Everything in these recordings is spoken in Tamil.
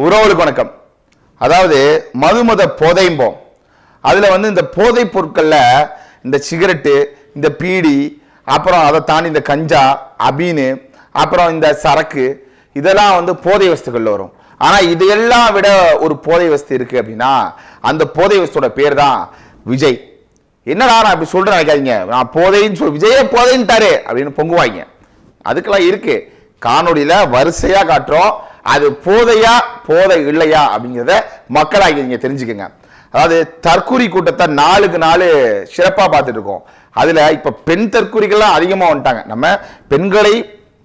உறவுகளுக்கு வணக்கம். அதாவது மதுமத போதைம்போம். அதில் வந்து இந்த போதைப் பொருட்களில் இந்த சிகரெட்டு இந்த பீடி அப்புறம் அதை தாண்டி இந்த கஞ்சா அபீனு அப்புறம் இந்த சரக்கு இதெல்லாம் வந்து போதை வஸ்துக்களில் வரும். ஆனால் இதையெல்லாம் விட ஒரு போதை வஸ்து இருக்குது அப்படின்னா அந்த போதை வஸ்துவோட பேர் தான் விஜய். என்னடா நான் அப்படி சொல்கிறேன் நினைக்காதீங்க. நான் போதைன்னு சொல் விஜயே போதைன்ட்டாரு அப்படின்னு பொங்குவாங்க. அதுக்கெல்லாம் இருக்குது காணொலியில் வரிசையாக காட்டுறோம். அது போதையா போதை இல்லையா அப்படிங்கிறத மக்களாகி நீங்க தெரிஞ்சுக்கோங்க. அதாவது தற்கூரி கூட்டத்தை நாளுக்கு நாள் சிறப்பாக பார்த்துட்டு இருக்கோம். அதில் இப்போ பெண் தற்கூரிகள்லாம் அதிகமாக வந்துட்டாங்க. நம்ம பெண்களை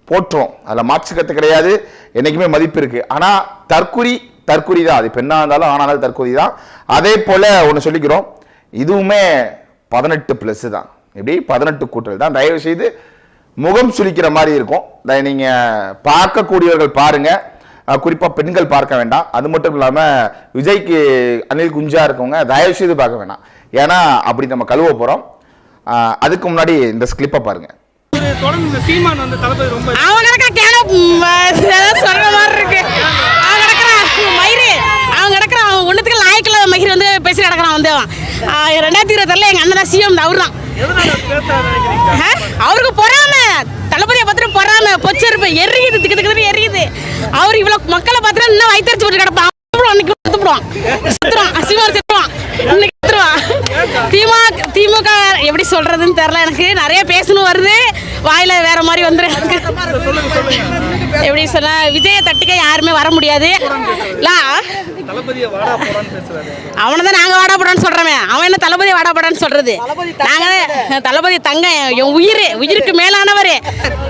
போற்றோம் அதில் மாற்று கற்று கிடையாது. என்றைக்குமே மதிப்பு இருக்குது ஆனால் தற்குறி தற்குறி தான். அது பெண்ணாக இருந்தாலும் ஆனாலும் தற்குறி தான். அதே போல் ஒன்று சொல்லிக்கிறோம். இதுவுமே பதினெட்டு ப்ளஸ் தான். எப்படி? பதினெட்டு கூட்டல் தான். தயவு செய்து முகம் சுழிக்கிற மாதிரி இருக்கும். நீங்கள் பார்க்கக்கூடியவர்கள் பாருங்கள் அஹ் குறிப்பா பெண்கள் பார்க்க வேண்டாம். அது மட்டும் இல்லாம விஜய்க்கு அனில் குஞ்சா இருக்கவங்க தயவு செய்து பார்க்க வேண்டாம் ஏன்னா அப்படி நம்ம கழுவ போறோம். அஹ் அதுக்கு முன்னாடி இந்த ஸ்கிளிப்பை பாருங்க. இது தொடர்ந்து இந்த சீமான் வந்து தளபதி ரொம்ப அவன் கிடக்கிற கேன ஏதாவது சொல்ற மாதிரி இருக்கு. அவன் கிடக்குற மயிறு. அவன் கிடக்குற அவன் ஒன்றுத்துக்கு லாய்க்கில் மயிர் வந்து பேசி கிடக்குறான் வந்து ரெண்டாயிரத்தி இருபத்தாறுல எங்கள் அண்ணன் தான் சிஎம் அவர் தான் அவருக்கு பொறாம. தளபதியை பார்த்துட்டு பொறாம பொச்சரிப்பு எரியுது திக்கு திக்கு எரியுது. அவர் இவ்வளவு மக்களை பார்த்துட்டு இன்னும் வயிற்றுச்சு போட்டு கிடப்பான். அன்னைக்கு செத்துடுவான் செத்துருவான். அசிவார் செத்துருவான். இன்னைக்கு திமுக திமுக எப்படி சொல்றதுன்னு தெரியல. எனக்கு நிறைய பேசணும் வருது. வாயில வேற மாதிரி வந்துரு. எப்படி சொன்னா விஜய தட்டுக்க யாருமே வர முடியாது. அவனை தான் நாங்க வாடா போடான்னு சொல்றோமே. அவன் என்ன தளபதி வாடா போடான்னு சொல்றது? நாங்க தளபதி தங்க என் உயிர் உயிருக்கு மேலானவர்.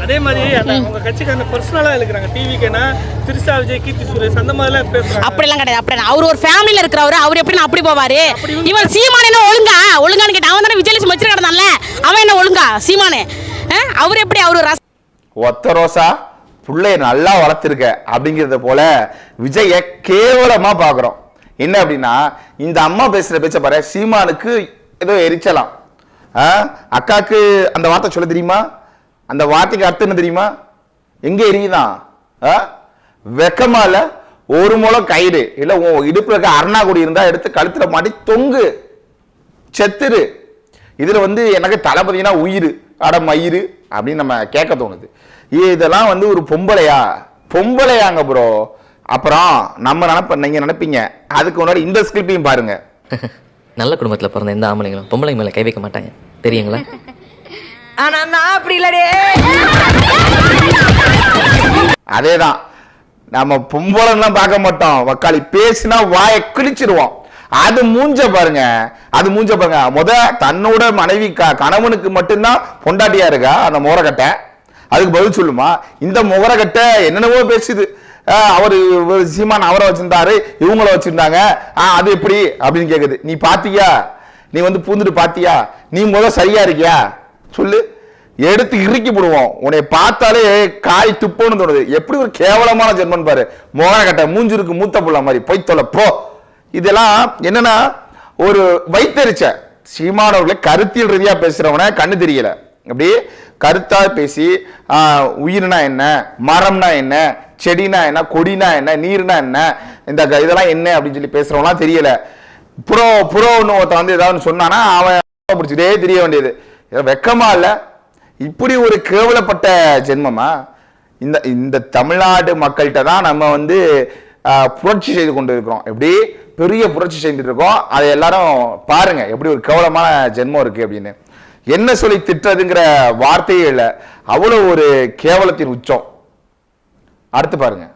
அதே மாதிரி உங்க கட்சிக்காரங்க பர்சனலா இருக்கிறாங்க. டிவிக்குன்னா திருசா விஜய் கீர்த்தி சுரேஷ் அந்த மாதிரிலாம் பேசுறாங்க. அப்படிலாம் கிடையாது. அப்படி அவர் ஒரு ஃபேமிலியில இருக்கிறவர். அவர் எப்படி அப்படி போவாரு. இவன் சீமான் ஒழுங்கா ஒழுங்கான்னு கேட்டா அவன் தானே விஜயலட்சுமி வச்சு கிடந்தான்ல அவன் என்ன ஒழுங்கா? சீமானு. அவர் எப்படி அவரு ஒத்த ரோசா புள்ளைய நல்லா வளர்த்துருக்க அப்படிங்கிறத போல விஜய கேவலமா பாக்குறோம். என்ன அப்படின்னா இந்த அம்மா பேசுற பேச்ச பாரு சீமானுக்கு ஏதோ எரிச்சலாம். ஆ? அக்காக்கு அந்த வார்த்தை சொல்ல தெரியுமா? அந்த வார்த்தைக்கு அர்த்தம் என்ன தெரியுமா? எங்க எரியுதான் ஆ? வெக்கமா இல்ல ஒரு முளம் கயிறு. இல்ல உன் இடுப்புல இருக்க அருணா கொடி இருந்தா எடுத்து கழுத்துல மாட்டி தொங்கு. செத்துரு. இதுல வந்து எனக்கு தளபதினா உயிர். அட மயிறு அப்படின்னு நம்ம கேட்க தோணுது. இதெல்லாம் வந்து ஒரு பொம்பளையா? பொம்பளையாங்க ப்ரோ அப்புறம் நம்ம நினைப்ப நீங்க நினைப்பீங்க. அதுக்கு முன்னாடி இந்த ஸ்கிரிப்டையும் பாருங்க. நல்ல குடும்பத்தில் பிறந்த எந்த ஆம்பளைங்களும் பொம்பளைங்க மேலே கை வைக்க மாட்டாங்க. தெரியுங்களா? ஆனா நான் அப்படி இல்லடே அதேதான். நம்ம பொம்பளைலாம் பார்க்க மாட்டோம். வக்காளி பேசினா வாயை கிழிச்சிருவோம். அது மூஞ்ச பாருங்க. அது மூஞ்ச பாருங்க. முத தன்னோட மனைவி க- கணவனுக்கு மட்டும்தான் பொண்டாட்டியா இருக்கா? அந்த முகரக்கட்டை அதுக்கு பதில் சொல்லுமா? இந்த முகரக்கட்டை என்னென்னவோ பேசுது. அவர் சீமான் அவரை வச்சிருந்தாரு இவங்கள வச்சிருந்தாங்க. ஆ அது எப்படி அப்படின்னு கேக்குது. நீ பாத்தியா? நீ வந்து பூந்துட்டு பாத்தியா? நீ முத சரியா இருக்கியா? சொல்லு. எடுத்து இறுக்கி போடுவோம். உன்னை பார்த்தாலே காய் துப்போன்னு தோணுது. எப்படி ஒரு கேவலமான ஜென்மன் பாரு. மோகன மூஞ்சிருக்கு மூத்த புள்ள மாதிரி. போய் தொலை போ. இதெல்லாம் என்னன்னா ஒரு வைத்தறிச்ச சீமானவர்களை கருத்தியல் ரீதியா பேசுறவன கண்ணு தெரியல. அப்படி கருத்தா பேசி உயிர்னா என்ன மரம்னா என்ன செடினா என்ன கொடினா என்ன நீர்னா என்ன இந்த க- இதெல்லாம் என்ன அப்படின்னு சொல்லி பேசுறவங்களாம் தெரியல. புறோ புறோன்னு ஒருத்தன் வந்து ஏதாவது சொன்னானா அவன் பிடிச்சிட்டே தெரிய வேண்டியது. வெக்கமா இல்ல. இப்படி ஒரு கேவலப்பட்ட ஜென்மமா? இந்த இந்த தமிழ்நாடு மக்கள்கிட்ட தான் நம்ம வந்து புரட்சி செய்து கொண்டு இருக்கிறோம் எப்படி? பெரிய புரட்சி செஞ்சுட்டு இருக்கோம். அதை எல்லாரும் பாருங்க எப்படி ஒரு கேவலமான ஜென்மம் இருக்கு அப்படின்னு. என்ன சொல்லி திட்டுறதுங்கிற வார்த்தையே இல்லை. அவ்வளவு ஒரு கேவலத்தின் உச்சம். அடுத்து பாருங்க.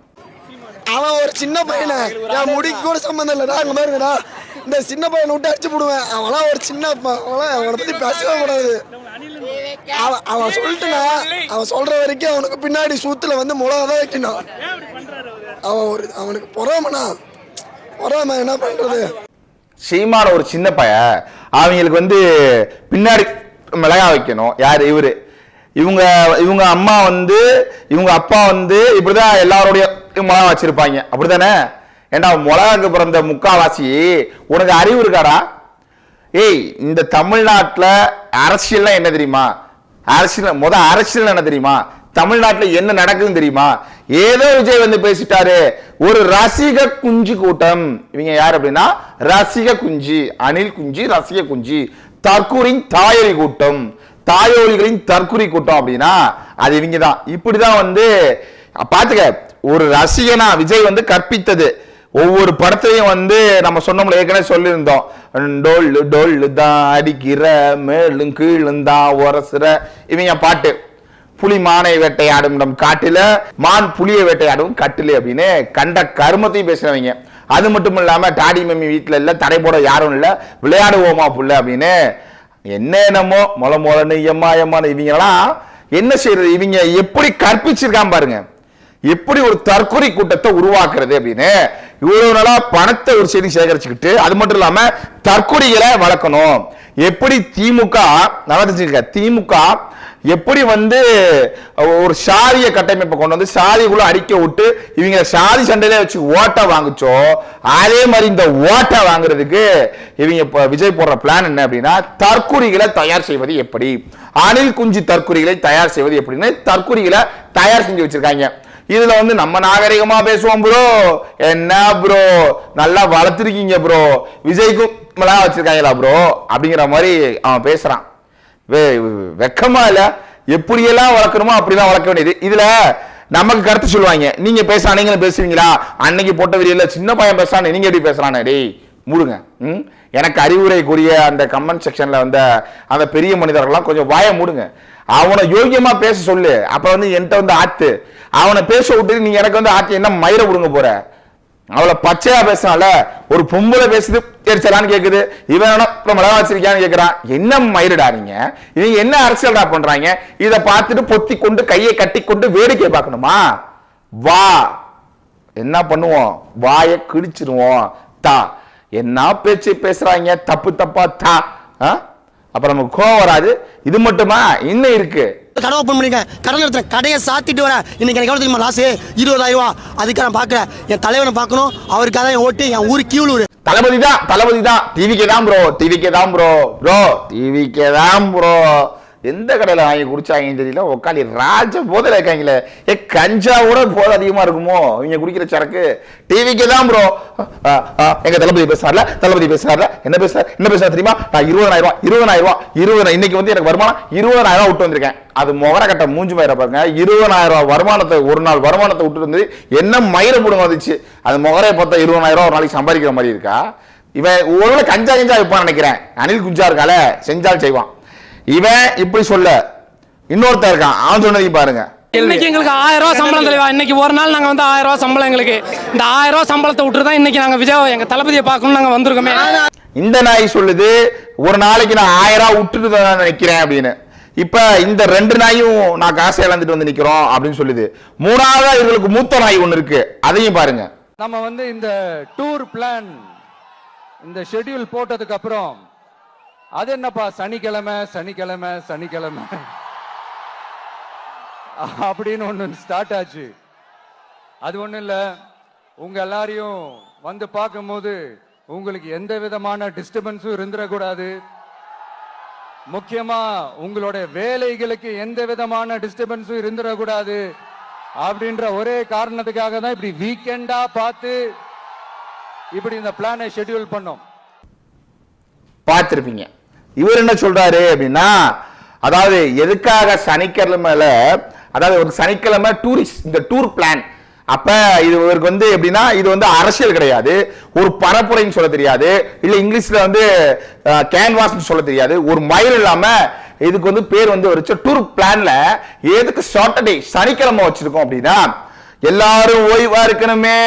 அவன் ஒரு சின்ன பையனை. என் முடிக்கு கூட சம்மந்தம் இல்லைடா அங்கே பாருங்கடா இந்த சின்ன பையனை விட்டு அடிச்சு போடுவேன். அவனா ஒரு சின்ன ப- அவனை பத்தி பேசவே கூடாது. அவன் அவன் சொல்லிட்டுனா அவன் சொல்ற வரைக்கும் அவனுக்கு பின்னாடி சூத்துல வந்து மிளகா தான் வைக்கணும். அவன் ஒரு அவனுக்கு பொறாமனா பொறாம என்ன பண்றது? சீமான ஒரு சின்ன பைய அவங்களுக்கு வந்து பின்னாடி மிளகா வைக்கணும். யார்? இவரு. இவங்க இவங்க அம்மா வந்து இவங்க அப்பா வந்து இப்படிதான் எல்லாருடைய மிளகா வச்சிருப்பாங்க. அப்படிதானே ஏண்டா மிளகாக்கு பிறந்த முக்காவாசி உனக்கு அறிவு இருக்காடா? ஏய் இந்த தமிழ்நாட்டில் அரசியல்லாம் என்ன தெரியுமா? அரசியல் முத அரசியல் என்ன தெரியுமா? தமிழ்நாட்டில் என்ன நடக்குதுன்னு தெரியுமா? ஏதோ விஜய் வந்து பேசிட்டாரு. ஒரு ரசிக குஞ்சு கூட்டம். இவங்க யார் அப்படின்னா? ரசிக குஞ்சு அனில் குஞ்சு ரசிக குஞ்சு. தற்கூரின் தாயொலி கூட்டம். தாயோலிகளின் தற்குறி கூட்டம் அப்படின்னா அது இவங்க தான் இப்படிதான் வந்து பாத்துக்க ஒரு ரசிகனா விஜய் வந்து கற்பித்தது. ஒவ்வொரு படத்தையும் வந்து நம்ம சொன்னோம்ல ஏற்கனவே சொல்லியிருந்தோம். டொல்லு டொல்லு தான் அடிக்கிற மேலும் கீழும் தான் உரசுற. இவங்க பாட்டு. புலி மானை வேட்டையாடும் நம் காட்டில மான் புலியை வேட்டையாடும் கட்டில அப்படின்னு கண்ட கருமத்தையும் பேசுறவங்க. அது மட்டும் இல்லாம டாடி மம்மி வீட்டுல இல்ல தடை போட யாரும் இல்ல விளையாடுவோமா புள்ள அப்படின்னு என்னென்னமோ மொல மொளன்னு எம்மா எம்மான்னு இவங்கெல்லாம் என்ன செய்யறது இவங்க எப்படி கற்பிச்சிருக்கான் பாருங்க. எப்படி ஒரு தற்கொலை கூட்டத்தை உருவாக்குறது அப்படின்னு இவ்வளவு நாளா பணத்தை ஒரு செய்தி சேகரிச்சுக்கிட்டு அது மட்டும் இல்லாம தற்கொலைகளை வளர்க்கணும். எப்படி திமுக நல்லா தெரிஞ்சுக்க திமுக எப்படி வந்து ஒரு சாதிய கட்டமைப்பை கொண்டு வந்து சாதிக்குள்ள அடிக்க விட்டு இவங்க சாதி சண்டையில வச்சு ஓட்டை வாங்குச்சோ அதே மாதிரி இந்த ஓட்டை வாங்குறதுக்கு இவங்க இப்போ விஜய் போடுற பிளான் என்ன அப்படின்னா தற்கொலைகளை தயார் செய்வது எப்படி? அணில் குஞ்சு தற்கொலைகளை தயார் செய்வது எப்படின்னு தற்கொலைகளை தயார் செஞ்சு வச்சிருக்காங்க. இதுல வந்து நம்ம நாகரிகமா பேசுவோம் ப்ரோ என்ன ப்ரோ நல்லா வளர்த்துருக்கீங்க ப்ரோ விஜய்க்கும் மிளகா வச்சிருக்காங்களா ப்ரோ அப்படிங்கிற மாதிரி அவன் பேசுறான். வெக்கமா இல்ல. எப்படியெல்லாம் வளர்க்கணுமோ அப்படிலாம் வளர்க்க வேண்டியது. இதுல நமக்கு கருத்து சொல்லுவாங்க. நீங்க பேச நீங்களும் பேசுவீங்களா? அன்னைக்கு போட்ட வீடியோல சின்ன பையன் பேசுறானே நீங்க எப்படி பேசுறானே? டேய் மூடுங்க. ம்? எனக்கு அறிவுரை கூறிய அந்த கமெண்ட் செக்ஷன்ல வந்த அந்த பெரிய மனிதர்கள்லாம் கொஞ்சம் வாய மூடுங்க. அவனை யோகியமா பேச சொல்லு. அப்ப வந்து என்கிட்ட வந்து ஆத்து. அவனை பேச விட்டு நீங்க எனக்கு வந்து ஆத்து என்ன மயிரை விடுங்க போற? அவளை பச்சையா பேசுனால ஒரு பொம்பளை பேசுது எரிச்சலான்னு கேக்குது. இவன் என்ன மிளகா வச்சிருக்கியான்னு கேக்குறான். என்ன மயிரிடா நீங்க? இவங்க என்ன அரசியல்டா பண்றாங்க? இதை பார்த்துட்டு பொத்தி கொண்டு கையை கட்டி கொண்டு வேடிக்கை பார்க்கணுமா? வா. என்ன பண்ணுவோம்? வாயை கிழிச்சிருவோம் தா. என்ன பேச்சு பேசுறாங்க? தப்பு தப்பா தா. ஆ? அப்ப நமக்கு கோவம் வராது. இது மட்டுமா? இன்னும் இருக்கு. கடை ஓப்பன் பண்ணிருக்கேன் கடை நடத்துறேன் கடையை சாத்திட்டு வரேன் இன்னைக்கு எனக்கு எவ்வளோ தெரியுமா லாஸ் இருபதாயிரம் ரூபா அதுக்கு நான் பார்க்குறேன் என் தலைவனை பார்க்கணும் அவருக்காக தான் என் ஓட்டு. என் ஊர் கீழூர் தளபதி தான் தளபதி தான் டிவிக்கே தான் ப்ரோ டிவிக்கே தான் ப்ரோ ப்ரோ டிவிக்கே தான் ப்ரோ எந்த கடையில் வாங்கி குடிச்சாங்கன்னு தெரியல. உக்காளி ராஜ போதையில இருக்காங்களே. ஏ கஞ்சாவோட போதை அதிகமாக இருக்குமோ? இவங்க குடிக்கிற சரக்கு. டிவிக்கு தான் ப்ரோ எங்க தளபதி பேசுறாருல? தளபதி பேசுறாருல? என்ன பேசுறாரு? என்ன பேசுறாரு தெரியுமா? நான் இருபதாயிரம் இருபதாயிரம் ரூபாய் இருபது இன்னைக்கு வந்து எனக்கு வருமானம் இருபதாயிரம் விட்டு வந்திருக்கேன். அது முகர கட்ட மூஞ்சி மயிரை பாருங்க. இருபதாயிரம் வருமானத்தை ஒரு நாள் வருமானத்தை விட்டு வந்து என்ன மயிரை போடுங்க வந்துச்சு. அது முகரையை பார்த்தா இருபதாயிரம் ஒரு நாளைக்கு சம்பாதிக்கிற மாதிரி இருக்கா? இவன் ஒருவேளை கஞ்சா கஞ்சா வைப்பான்னு நினைக்கிறேன். அனில் குஞ்சா இருக்கால செஞ்சால் செய்வான். இவன் இப்படி சொல்ல. இன்னொருத்தன் இருக்கான். அவன் சொன்னதையும் பாருங்க. இன்னைக்கு எங்களுக்கு ஆயிரம் ரூபாய் சம்பளம் தெளிவா இன்னைக்கு ஒரு நாள் நாங்க வந்து ஆயிரம் ரூபாய் சம்பளம் எங்களுக்கு. இந்த ஆயிரம் ரூபாய் சம்பளத்தை விட்டு தான் இன்னைக்கு நாங்க விஜய் எங்க தளபதியை பார்க்கணும் நாங்க வந்திருக்கோமே. இந்த நாய் சொல்லுது ஒரு நாளைக்கு நான் ஆயிரம் ரூபாய் விட்டுட்டு தான் நினைக்கிறேன் அப்படின்னு. இப்ப இந்த ரெண்டு நாயும் நான் காசை இழந்துட்டு வந்து நிக்கிறோம் அப்படின்னு சொல்லுது. மூணாவதா இவங்களுக்கு மூத்த நாய் ஒண்ணு இருக்கு. அதையும் பாருங்க. நம்ம வந்து இந்த டூர் பிளான் இந்த ஷெட்யூல் போட்டதுக்கு அப்புறம் அது என்னப்பா? சனிக்கிழமை சனிக்கிழமை சனிக்கிழமை. அப்படின்னு ஒன்று ஸ்டார்ட் ஆச்சு. அது ஒன்றும் இல்லை. உங்கள் எல்லாரையும் வந்து பார்க்கும்போது உங்களுக்கு எந்த விதமான டிஸ்டர்பன்ஸும் இருந்துடக்கூடாது முக்கியமா உங்களுடைய வேலைகளுக்கு எந்த விதமான டிஸ்டர்பன்ஸும் இருந்துடக்கூடாது அப்படின்ற ஒரே காரணத்துக்காக தான் இப்படி வீக்கெண்டா பார்த்து இப்படி இந்த பிளானை ஷெட்யூல் பண்ணோம். பார்த்துருப்பீங்க. இவர் என்ன சொல்றாரு அப்படின்னா அதாவது எதுக்காக சனிக்கிழமையில அதாவது ஒரு சனிக்கிழமை டூரிஸ்ட் இந்த டூர் பிளான் அப்ப இது இவருக்கு வந்து எப்படின்னா இது வந்து அரசியல் கிடையாது. ஒரு பரப்புரைன்னு சொல்ல தெரியாது. இல்ல இங்கிலீஷ்ல வந்து கேன்வாஸ் சொல்ல தெரியாது. ஒரு மயில் இல்லாம இதுக்கு வந்து பேர் வந்து ஒரு டூர் பிளான்ல எதுக்கு சாட்டர்டே சனிக்கிழமை வச்சிருக்கோம் அப்படின்னா எல்லாரும் ஓய்வா இருக்கணுமே.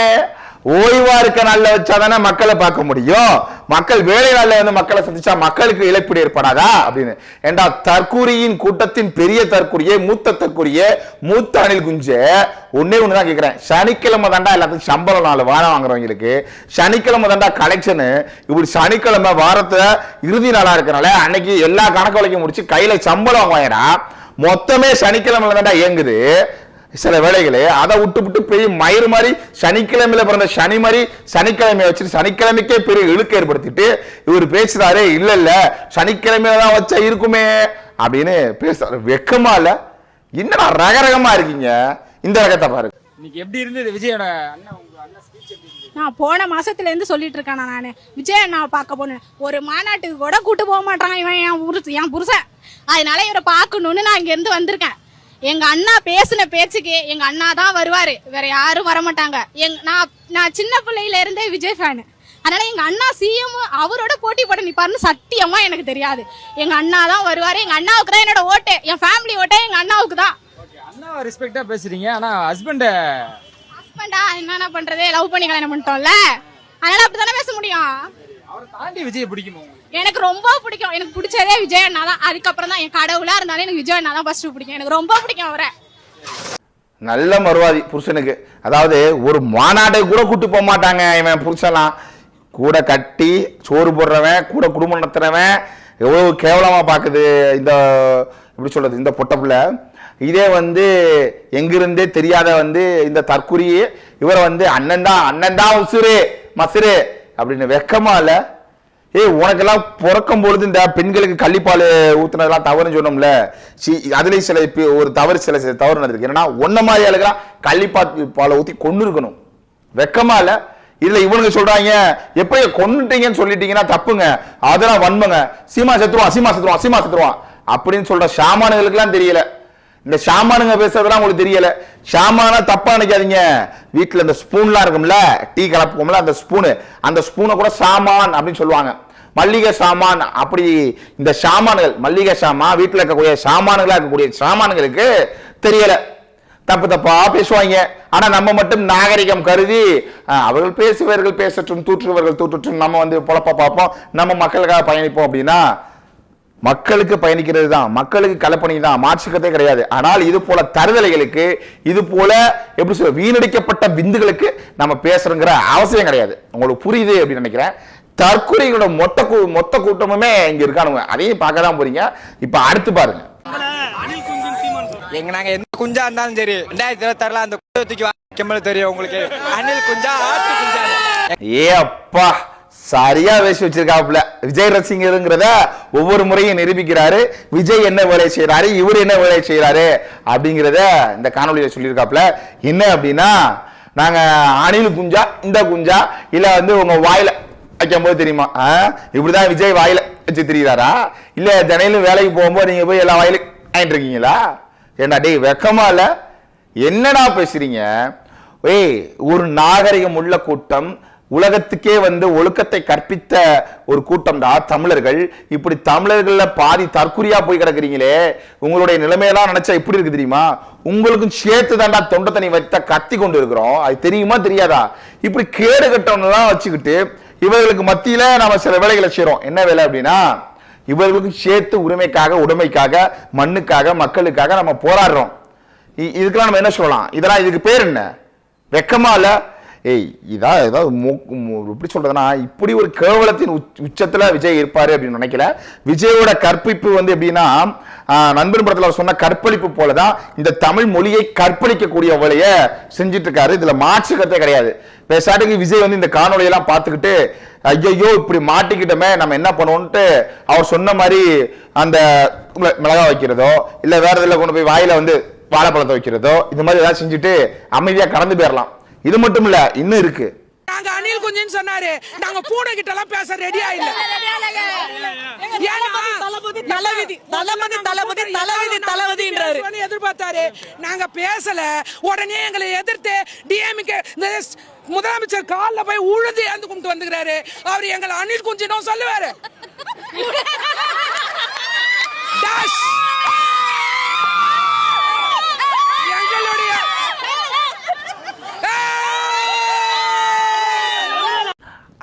ஓய்வா இருக்க நாள்ல வச்சாதானே மக்களை பார்க்க முடியும்? மக்கள் வேலை நாள்ல வந்து மக்களை சந்திச்சா மக்களுக்கு இழப்பீடு ஏற்படாதா? அப்படின்னு. ஏண்டா தற்கூரியின் கூட்டத்தின் பெரிய தற்கூரியே மூத்த தற்கூரியே மூத்த அணில் குஞ்சே. ஒன்னே ஒன்றுதான் கேட்குறேன் சனிக்கிழமை தாண்டா எல்லாத்துக்கும் சம்பளம் நாலு வாரம் வாங்குறவங்களுக்கு. சனிக்கிழமை தாண்டா கலெக்ஷனு இப்படி சனிக்கிழமை வாரத்துல இறுதி நாளா இருக்கனால அன்னைக்கு எல்லா கணக்கு வழக்கையும் முடிச்சு கையில சம்பளம் வாங்கினா மொத்தமே சனிக்கிழமை தாண்டா இயங்குது. சில வேலைகளே அதை விட்டு விட்டு பெரிய மயிர் மாதிரி சனிக்கிழமையில பிறந்த சனி மாதிரி சனிக்கிழமையை வச்சுட்டு சனிக்கிழமைக்கே பெரிய இழுக்கு ஏற்படுத்திட்டு இவர் பேசுறாரு இல்ல இல்ல சனிக்கிழமையில தான் வச்சா இருக்குமே அப்படின்னு பேசுறாரு. வெக்கமா இல்ல. என்னடா ரகரகமா இருக்கீங்க? இந்த ரகத்தை பாருங்க. இன்னைக்கு எப்படி இருந்தது விஜயோட அண்ணன் உங்க அண்ணன் ஸ்பீச் எப்படி இருந்தது? நான் போன மாசத்துல இருந்து சொல்லிட்டு இருக்கேன் நான். விஜய் அண்ணாவை பார்க்க போனேன். ஒரு மாநாட்டுக்கு கூட கூட்டு போக மாட்டான் இவன் என் புருஷ என் புருஷன். அதனால இவரை பார்க்கணும்னு நான் இங்க இருந்து வந்திருக்கேன். எங்க அண்ணா பேசின பேச்சுக்கு எங்க அண்ணா தான் வருவாரு. வேற யாரும் வர மாட்டாங்க எங் நான் நான் சின்ன பிள்ளையில இருந்தே விஜய் ஃபேனு அதனால எங்க அண்ணா சிஎம் அவரோட போட்டி போட நிப்பாருன்னு சத்தியமா எனக்கு தெரியாது. எங்க அண்ணா தான் வருவாரு. எங்க அண்ணாவுக்கு தான் என்னோட ஓட்டு. என் ஃபேமிலி ஓட்டே எங்க அண்ணாவுக்கு தான். அண்ணாவை ரெஸ்பெக்டா பேசுறீங்க. ஆனா ஹஸ்பண்ட ஹஸ்பண்டா என்னென்ன பண்றது? லவ் பண்ணி கல்யாணம் பண்ணிட்டோம்ல. அதனால அப்படித்தானே பேச முடியும்? அவரை தாண்டி விஜய் பிடிக்குமா எனக்கு ரொம்ப பிடிக்கும். எனக்கு பிடிச்சதே விஜய் அண்ணா தான். அதுக்கப்புறம் தான் என் கடவுளா இருந்தாலும் எனக்கு விஜய் அண்ணா தான் ஃபர்ஸ்ட் பிடிக்கும். எனக்கு ரொம்ப பிடிக்கும் அவரை. நல்ல மறுவாதி புருஷனுக்கு. அதாவது ஒரு மாநாட்டுக்கு கூட கூட்டு போக மாட்டாங்க இவன் புருஷன்லாம். கூட கட்டி சோறு போடுறவன் கூட குடும்பம் நடத்துறவன் எவ்வளவு கேவலமா பாக்குது இந்த எப்படி சொல்றது இந்த பொட்ட புள்ள. இதே வந்து எங்கிருந்தே தெரியாத வந்து இந்த தற்குறி இவரை வந்து அண்ணன் தான் அண்ணன் தான் உசுரு மசுரு. அப்படின்னு வெக்கமா இல்ல. ஏய் உனக்கெல்லாம் பிறக்கும் பொழுது இந்த பெண்களுக்கு கள்ளிப்பால் ஊத்துனதெல்லாம் தவறுன்னு சொன்னோம்ல. சி அதுலேயும் சில இப்போ ஒரு தவறு சில சில தவறு நடந்திருக்கு. என்னன்னா ஒன்ன மாதிரி ஆளுக்கெல்லாம் கள்ளிப்பால் பாலை ஊற்றி கொண்டு இருக்கணும் வெக்கமா இல்ல. இதுல இவனுங்க சொல்றாங்க எப்படி கொண்டுட்டீங்கன்னு சொல்லிட்டீங்கன்னா தப்புங்க. அதெல்லாம் வன்மங்க. சீமா செத்துருவான் சீமா செத்துருவான் சீமா செத்துருவான். அப்படின்னு சொல்ற ஷாமானுகளுக்கெல்லாம் தெரியல. இந்த ஷாமானுங்க பேசுறதெல்லாம் உங்களுக்கு தெரியல. ஷாமானா தப்பா நினைக்காதீங்க. வீட்டில் இந்த ஸ்பூன்லாம் இருக்கும்ல டீ கலப்புக்கும்ல அந்த ஸ்பூனு. அந்த ஸ்பூனை கூட சாமான் அப்படின்னு சொல்லுவாங்க. மல்லிகை சாமான் அப்படி இந்த சாமான்கள் மல்லிகை சாமான் வீட்டில் இருக்கக்கூடிய சாமான்களாக இருக்கக்கூடிய சாமான்களுக்கு தெரியல. தப்பு தப்பா பேசுவாங்க. ஆனா நம்ம மட்டும் நாகரிகம் கருதி அவர்கள் பேசுவர்கள் பேசட்டும் தூற்றுவர்கள் தூற்றட்டும் நம்ம வந்து பொழப்ப பார்ப்போம். நம்ம மக்களுக்காக பயணிப்போம் அப்படின்னா மக்களுக்கு பயணிக்கிறது தான் மக்களுக்கு கலப்பணி தான் மாற்றுக்கிறதே கிடையாது. ஆனால் இது போல தருதலைகளுக்கு இது போல எப்படி சொல்ல வீணடிக்கப்பட்ட விந்துகளுக்கு நம்ம பேசுறங்கிற அவசியம் கிடையாது. உங்களுக்கு புரியுது அப்படின்னு நினைக்கிறேன். தற்கொலைகளோட மொத்த கூ- மொத்த கூட்டமுமே இங்க இருக்கானுங்க. அதையும் பார்க்க தான் போறீங்க. இப்ப அடுத்து பாருங்க. அனில் எங்க நாங்க எந்த குஞ்சா இருந்தாலும் சரி ரெண்டாயிரத்தி இருபத்தாறுல அந்த குஞ்சை தூக்கி கெம்பல் தெரியும் உங்களுக்கு. அணில் குஞ்சா ஆட்டு குஞ்சா. ஏ அப்பா சரியா பேசி வச்சிருக்காப்புல. விஜய் ரசிகருங்கிறத ஒவ்வொரு முறையும் நிரூபிக்கிறாரு. விஜய் என்ன வேலை செய்யறாரு இவர் என்ன வேலை செய்யறாரு அப்படிங்கிறத இந்த காணொலியில சொல்லியிருக்காப்புல. என்ன அப்படின்னா நாங்க அணில் குஞ்சா இந்த குஞ்சா இல்ல வந்து உங்க வாயில வைக்கும் போது தெரியுமா? ஆ? இப்படிதான் விஜய் வாயில வச்சு தெரியுறாரா? இல்ல தினையிலும் வேலைக்கு போகும்போது நீங்க போய் எல்லா வாயிலும் வாங்கிட்டு இருக்கீங்களா? ஏண்டா டேய் வெக்கமா இல்ல. என்னடா பேசுறீங்க? ஏய் ஒரு நாகரிகம் உள்ள கூட்டம் உலகத்துக்கே வந்து ஒழுக்கத்தை கற்பித்த ஒரு கூட்டம்டா தமிழர்கள். இப்படி தமிழர்களில் பாதி தற்குறியா போய் கிடக்குறீங்களே. உங்களுடைய நிலைமையெல்லாம் நினைச்சா எப்படி இருக்கு தெரியுமா? உங்களுக்கும் சேர்த்து தாண்டா தொண்டை தண்ணி வைத்த கத்தி கொண்டு இருக்கிறோம். அது தெரியுமா தெரியாதா? இப்படி கேடு கட்டவனெல்லாம் வச்சுக்கிட்டு இவர்களுக்கு மத்தியில நாம சில வேலைகளை செய்யறோம் என்ன வேலை அப்படின்னா இவர்களுக்கும் சேர்த்து உரிமைக்காக உடைமைக்காக மண்ணுக்காக மக்களுக்காக நம்ம போராடுறோம். இ- இதுக்கெல்லாம் நம்ம என்ன சொல்லலாம்? இதெல்லாம் இதுக்கு பேர் என்ன? வெக்கமா இல்லை ஏய் இதான் ஏதாவது எப்படி சொல்கிறதுனா இப்படி ஒரு கேவலத்தின் உச்ச- உச்சத்தில் விஜய் இருப்பார் அப்படின்னு நினைக்கல. விஜயோட கற்பிப்பு வந்து எப்படின்னா நண்பன் படத்தில் அவர் சொன்ன கற்பழிப்பு போலதான் இந்த தமிழ் மொழியை கற்பழிக்கக்கூடிய வேலைய செஞ்சுட்டு இருக்காரு மாற்று கருத்தே கிடையாது. பேசாட்டுக்கு விஜய் வந்து இந்த காணொலியெல்லாம் பார்த்துக்கிட்டு ஐயோ இப்படி மாட்டிக்கிட்டோமே நம்ம என்ன பண்ணுவோம்ட்டு அவர் சொன்ன மாதிரி அந்த மிளகா வைக்கிறதோ இல்லை வேற இதில் கொண்டு போய் வாயில் வந்து வாழைப்பழத்தை வைக்கிறதோ இந்த மாதிரி ஏதாவது செஞ்சுட்டு அமைதியாக கடந்து போயிடலாம் இது மட்டும் இல்ல இன்னும் இருக்கு. நாங்க அணில் குஞ்சுன்னு சொன்னாரு. நாங்க பூனை கிட்ட எல்லாம் பேச ரெடியா இல்ல. தளபதி தளபதி தளபதி தளபதி தளபதி தளபதின்றாரு. எதிர்பார்த்தாரு. நாங்க பேசல. உடனே எங்களை எதிர்த்து டிஎம்கே முதலமைச்சர் கால்ல போய் உழுது ஏந்து கும்பிட்டு வந்துக்கிறாரு. அவர் எங்களை அணில் குஞ்சுன்னு சொல்லுவாரு. Dash.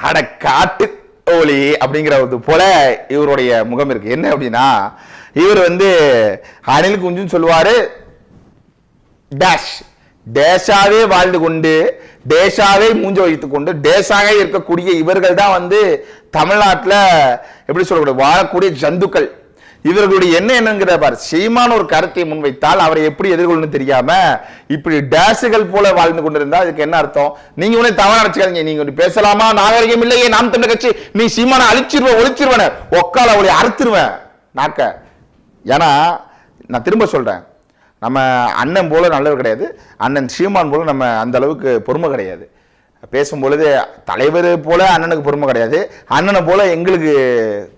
அட காட்டு ஓலி அப்படிங்கிறது போல இவருடைய முகம் இருக்கு. என்ன அப்படின்னா இவர் வந்து அணில் குஞ்சுன்னு சொல்லுவாரு. டேஷ். டேஷாவே வாழ்ந்து கொண்டு டேஷாவே மூஞ்ச வைத்துக் கொண்டு டேஷாக இருக்கக்கூடிய இவர்கள் தான் வந்து தமிழ்நாட்டில் எப்படி சொல்லக்கூடிய வாழக்கூடிய ஜந்துக்கள். இவர்களுடைய என்ன என்னங்கிற பார். சீமான ஒரு கருத்தை முன்வைத்தால் அவரை எப்படி எதிர்கொள்ளணும் தெரியாம இப்படி டேஷுகள் போல வாழ்ந்து கொண்டிருந்தா அதுக்கு என்ன அர்த்தம்? நீங்க உடனே தவறா நினைச்சுக்காதீங்க. நீங்க பேசலாமா? நாகரிகம் இல்லையே நாம் தமிழ் கட்சி. நீ சீமான அழிச்சிருவ ஒழிச்சிருவன. ஒக்கால அவளை அறுத்துருவேன் நாக்க. ஏன்னா நான் திரும்ப சொல்றேன். நம்ம அண்ணன் போல நல்லவர் கிடையாது. அண்ணன் சீமான் போல நம்ம அந்த அளவுக்கு பொறுமை கிடையாது. பேசும் பொழுது தலைவர் போல அண்ணனுக்கு பொறுமை கிடையாது. அண்ணனை போல எங்களுக்கு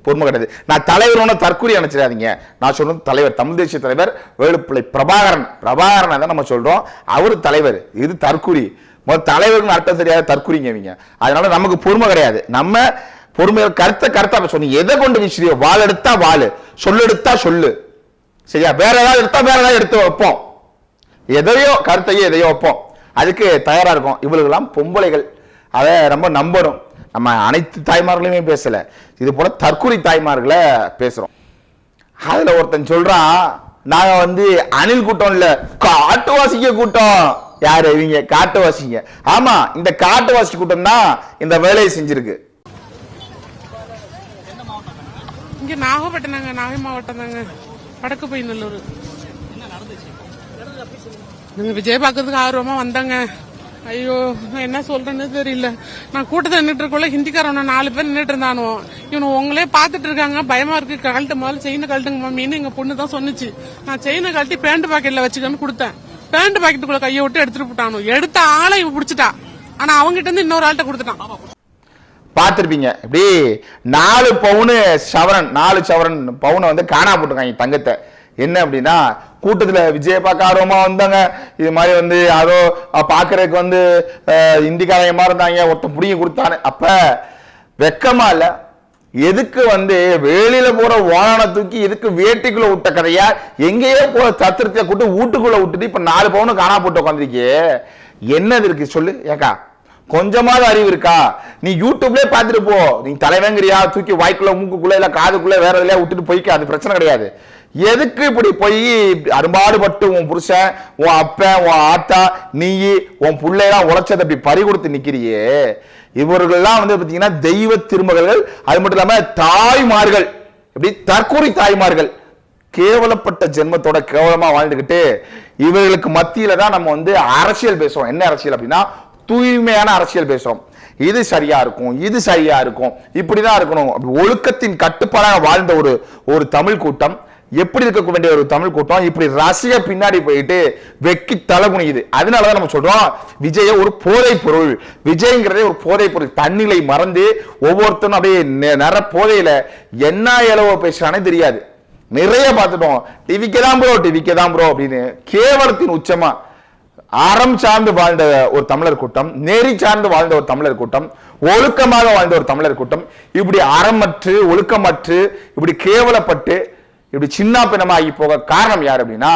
பொறுமை கிடையாது. நான் தலைவரோட தற்கொலை நினைச்சிடாதீங்க நான் சொல்றது தலைவர் தமிழ் தேசிய தலைவர் வேலுப்பிள்ளை பிரபாகரன். பிரபாகரனை தான் நம்ம சொல்றோம். அவர் தலைவர். இது தற்கொலை. முதல் தலைவருக்கு அர்த்தம் தெரியாத தற்கொலைங்க இவங்க. அதனால நமக்கு பொறுமை கிடையாது. நம்ம பொறுமையை கருத்தை கருத்தா சொன்னீங்க. எதை கொண்டு வீசுறியோ வாள் எடுத்தா வாள். சொல்லெடுத்தா சொல்லு. சரியா? வேற ஏதாவது எடுத்தா வேற ஏதாவது எடுத்து வைப்போம். எதையோ கருத்தையோ எதையோ வைப்போம். அதுக்கு தயாராக இருக்கும். இவளுக்கெல்லாம் பொம்பளைகள். அதை ரொம்ப நம்பணும். நம்ம அனைத்து தாய்மார்களையுமே பேசலை. இது போல் தற்கொலை தாய்மார்களை பேசுகிறோம் அதில் ஒருத்தன் சொல்கிறான் நாங்கள் வந்து அணில் கூட்டம் இல்லை காட்டுவாசிக்க கூட்டம். யார்? இவங்க காட்டுவாசிங்க. ஆமாம் இந்த காட்டுவாசி கூட்டம் தான் இந்த வேலையை செஞ்சுருக்கு. இங்கே நாகப்பட்டினங்க நாகை மாவட்டம் தாங்க. வடக்கு பையநல்லூர். நாங்க விஜய் பார்க்கறதுக்கு ஆர்வமா வந்தாங்க. ஐயோ நான் என்ன சொல்றேன்னு தெரியல. நான் கூட்டத்தில் நின்றுட்டு இருக்கோல ஹிந்திக்காரன் நாலு பேர் நின்றுட்டு இருந்தானோ இவனு உங்களே பார்த்துட்டு இருக்காங்க. பயமா இருக்கு. கழட்டு முதல்ல செயினை கழட்டுங்க மம்மின்னு எங்க பொண்ணு தான் சொன்னுச்சு. நான் செயினை கழட்டி பேண்ட் பாக்கெட்ல வச்சுக்கன்னு கொடுத்தேன். பேண்ட் பாக்கெட்டுக்குள்ள கையை விட்டு எடுத்துட்டு போட்டானோ. எடுத்த ஆளை இவன் பிடிச்சிட்டா. ஆனா அவங்கிட்ட இருந்து இன்னொரு ஆள்கிட்ட கொடுத்துட்டான். பார்த்துருப்பீங்க. இப்படி நாலு பவுனு சவரன் நாலு சவரன் பவுனை வந்து காணா போட்டிருக்காங்க தங்கத்தை. என்ன அப்படின்னா கூட்டத்தில் விஜய பார்க்க ஆர்வமாக வந்தாங்க. இது மாதிரி வந்து யாரோ பார்க்குறதுக்கு பார்க்கறதுக்கு வந்து இந்திக்காரங்க மாதிரி இருந்தாங்க. ஒருத்தன் புடிங்கி கொடுத்தானு. அப்போ வெக்கமா இல்லை. எதுக்கு வந்து வெளியில போற ஓனான தூக்கி எதுக்கு வேட்டிக்குள்ள விட்ட கதையா? எங்கேயோ போற சத்திரத்தை கூட்டு வீட்டுக்குள்ள விட்டுட்டு இப்ப நாலு பவுனு காணா போட்டு உட்காந்துருக்கியே என்னது இருக்கு? சொல்லு ஏக்கா. கொஞ்சமாவது அறிவு இருக்கா? நீ யூடியூப்லேயே பார்த்துட்டு போ. நீ தலைவங்கிறியா? தூக்கி வாய்க்குள்ள மூக்குக்குள்ள இல்லை காதுக்குள்ள வேற எதுலையா விட்டுட்டு போய்க்க. அது பிரச்சனை கிடையாது. எதுக்கு இப்படி போய் அரும்பாடுபட்டு உன் புருஷன் உன் அப்பன் உன் ஆத்தா நீ உன் பிள்ளையெல்லாம் உழைச்சதை அப்படி பறி கொடுத்து நிக்கிறியே? இவர்கள்லாம் வந்து பாத்தீங்கன்னா தெய்வ திருமகள்கள் அது மட்டும் இல்லாம தாய்மார்கள் இப்படி தற்கொலை தாய்மார்கள் கேவலப்பட்ட ஜென்மத்தோட கேவலமா வாழ்ந்துக்கிட்டு இவர்களுக்கு மத்தியில தான் நம்ம வந்து அரசியல் பேசுறோம். என்ன அரசியல் அப்படின்னா தூய்மையான அரசியல் பேசுறோம். இது சரியா இருக்கும் இது சரியா இருக்கும் இப்படிதான் இருக்கணும். அப்படி ஒழுக்கத்தின் கட்டுப்பாடாக வாழ்ந்த ஒரு ஒரு தமிழ் கூட்டம். எப்படி இருக்க வேண்டிய ஒரு தமிழ் கூட்டம்? இப்படி ரசிக பின்னாடி போயிட்டு வெக்கி தலை குனியுது. அதனாலதான் நம்ம சொல்றோம் விஜய ஒரு போதை பொருள். விஜய்ங்கிறதே ஒரு போதை பொருள். தண்ணிலை மறந்து ஒவ்வொருத்தரும் அப்படியே நெ- நிற போதையில என்ன இளவோ பேசுறானே தெரியாது. நிறைய பார்த்துட்டோம். டிவிக்கே தான் ப்ரோ டிவிக்கே தான் ப்ரோ அப்படின்னு கேவலத்தின் உச்சமா அறம் சார்ந்து வாழ்ந்த ஒரு தமிழர் கூட்டம் நெறி சார்ந்து வாழ்ந்த ஒரு தமிழர் கூட்டம் ஒழுக்கமாக வாழ்ந்த ஒரு தமிழர் கூட்டம். இப்படி அறமற்று ஒழுக்கமற்று இப்படி கேவலப்பட்டு இப்படி சின்ன பின்னமாகி போக காரணம் யார் அப்படின்னா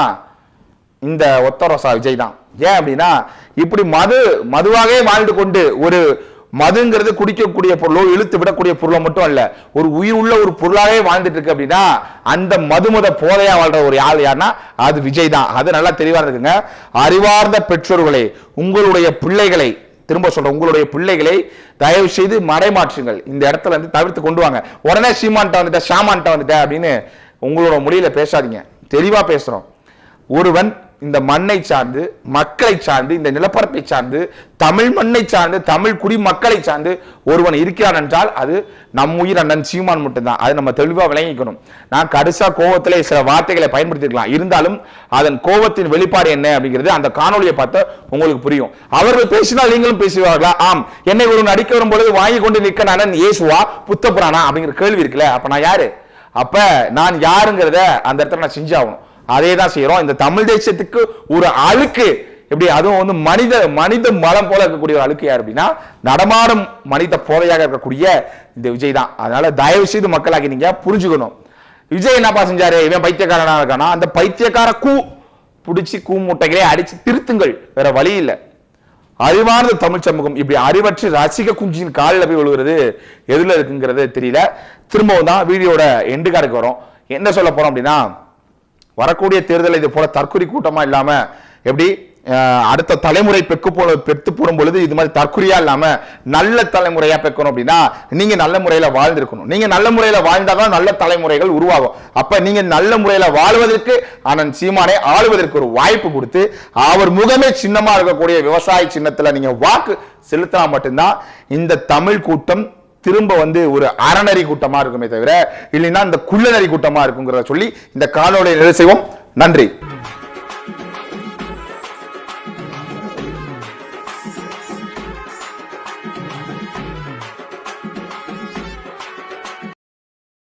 இந்த ஒத்தரோசா விஜய் தான். ஏன் அப்படின்னா இப்படி மது மதுவாகவே வாழ்ந்து கொண்டு ஒரு மதுங்கிறது குடிக்கக்கூடிய பொருளோ இழுத்து விடக்கூடிய பொருளோ மட்டும் அல்ல ஒரு உயிர் உள்ள ஒரு பொருளாகவே வாழ்ந்துட்டு இருக்கு அப்படின்னா அந்த மதுமத போதையா வாழ்ற ஒரு ஆள் யாருன்னா அது விஜய் தான். அது நல்லா தெளிவா இருக்குங்க. அறிவார்ந்த பெற்றோர்களே உங்களுடைய பிள்ளைகளை திரும்ப சொல்றேன் உங்களுடைய பிள்ளைகளை தயவு செய்து மறைமாற்றுங்கள். இந்த இடத்துல இருந்து தவிர்த்து கொண்டு வாங்க. உடனே சீமான்ட்ட வந்துட்ட ஷாமான்ட்ட வந்துட்ட அப்படின்னு உங்களோட மொழியில் பேசாதீங்க. தெளிவாக பேசுகிறோம் ஒருவன் இந்த மண்ணை சார்ந்து மக்களை சார்ந்து இந்த நிலப்பரப்பை சார்ந்து தமிழ் மண்ணை சார்ந்து தமிழ் குடிமக்களை சார்ந்து ஒருவன் இருக்கிறான் என்றால் அது நம் உயிர் அண்ணன் சீமான் மட்டும்தான். அது நம்ம தெளிவாக விளங்கிக்கணும். நான் கடுசா கோவத்தில் சில வார்த்தைகளை பயன்படுத்திருக்கலாம் இருந்தாலும் அதன் கோபத்தின் வெளிப்பாடு என்ன அப்படிங்கிறது அந்த காணொலியை பார்த்து உங்களுக்கு புரியும். அவர்கள் பேசினால் நீங்களும் பேசுவார்களா? ஆம். என்னை ஒரு நடிக்க வரும்பொழுது வாங்கி கொண்டு நிற்க நான் ஏசுவா? புத்த புராணா அப்படிங்கிற கேள்வி இருக்குல்ல. அப்ப நான் யாரு? அப்ப நான் யாருங்கிறத அந்த இடத்துல நான் செஞ்சாகணும். அதே தான் செய்யறோம் இந்த தமிழ் தேசத்துக்கு ஒரு அழுக்கு. எப்படி? அதுவும் வந்து மனித மனித மலம் போல இருக்கக்கூடிய ஒரு அழுக்கு யார் அப்படின்னா நடமாடும் மனித போதையாக இருக்கக்கூடிய இந்த விஜய் தான். அதனால தயவு செய்து மக்களாகி நீங்க புரிஞ்சுக்கணும். விஜய் என்னப்பா செஞ்சாரு? இவன் பைத்தியக்காரனா இருக்கானா? அந்த பைத்தியக்கார கூ பிடிச்சி கூ மூட்டைகளே அடிச்சு திருத்துங்கள். வேற வழி இல்லை. அறிவார்ந்த தமிழ் சமூகம் இப்படி அறிவற்று ரசிக குஞ்சின் காலில் போய் விழுகிறது. எதுல இருக்குங்கிறது தெரியல. திரும்பவும் தான் வீடியோட எண்டு கார்டுக்கு வரும். என்ன சொல்ல போறோம் அப்படின்னா வரக்கூடிய தேர்தல் இது போல தற்கொலை கூட்டமா இல்லாம எப்படி அடுத்த தலைமுறை பெக்கு போ பெத்து போடும் பொழுது இது மாதிரி தற்கொலையா இல்லாம நல்ல தலைமுறையா பெக்கணும் அப்படின்னா நீங்க நல்ல முறையில வாழ்ந்திருக்கணும். நீங்க நல்ல முறையில வாழ்ந்தாதான் நல்ல தலைமுறைகள் உருவாகும். அப்ப நீங்க நல்ல முறையில வாழ்வதற்கு அண்ணன் சீமானை ஆளுவதற்கு ஒரு வாய்ப்பு கொடுத்து அவர் முகமே சின்னமா இருக்கக்கூடிய விவசாய சின்னத்துல நீங்க வாக்கு செலுத்தினா மட்டும்தான் இந்த தமிழ் கூட்டம் திரும்ப வந்து ஒரு அறநறி கூட்டமா இருக்குமே தவிர இல்லைன்னா இந்த குள்ளநரி கூட்டமா இருக்குங்கிறத சொல்லி இந்த காணொலியை நிறைவு செய்வோம். நன்றி.